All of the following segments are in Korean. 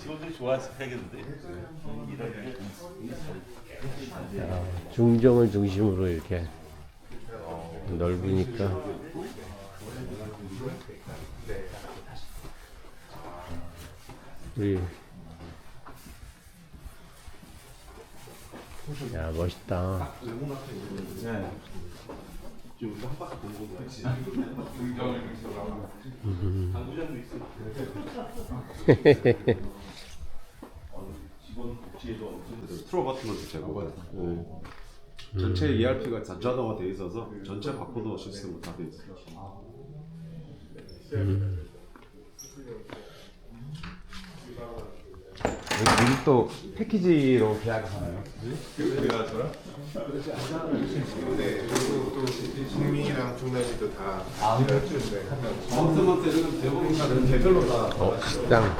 직원들 좋아서 해야겠는데. 야, 중정을 중심으로 이렇게 넓으니까 우리 야 멋있다 네. 지금 한 바퀴 도는 거 같지. 당구장도 있어. 직원 복지에도 엄청 스트로 같은 것도 제거가 되고 전체 ERP가 자동화 돼 있어서 전체 바코드 시스템으로 다돼 있어요. 우리 또 패키지로 계약하나요? 승민이랑 중남이도 다 먼스먼스 이런 대부분 다 개별로 다 어, 식당.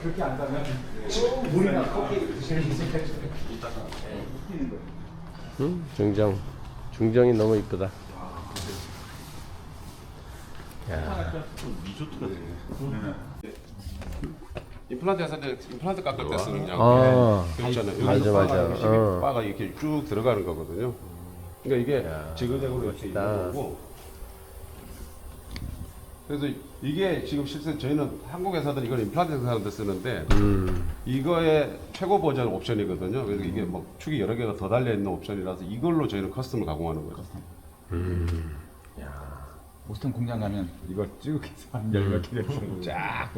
그렇게 한다면 물이나 커피 드시는 게 응? 중정. 중정이 너무 이쁘다. 야 리조트 같은 임플란트에서 이제 임플란트 깎을 때 쓰는 양 아, 있잖아요. 맞아, 맞아. 어. 바가 이렇게 쭉 들어가는 거거든요. 그러니까 이게 지그재그로 이렇게 있는 멋있다. 거고. 그래서 이게 지금 실제 저희는 한국 회사들 이걸 임플란트 회사한테 쓰는데 음, 이거의 최고 버전 옵션이거든요. 그래서 이게 뭐 축이 여러 개가 더 달려 있는 옵션이라서 이걸로 저희는 커스텀을 가공하는 거죠. 보스턴 공장 가면 이거 쭉 해서 한 열몇 개 정도 쫙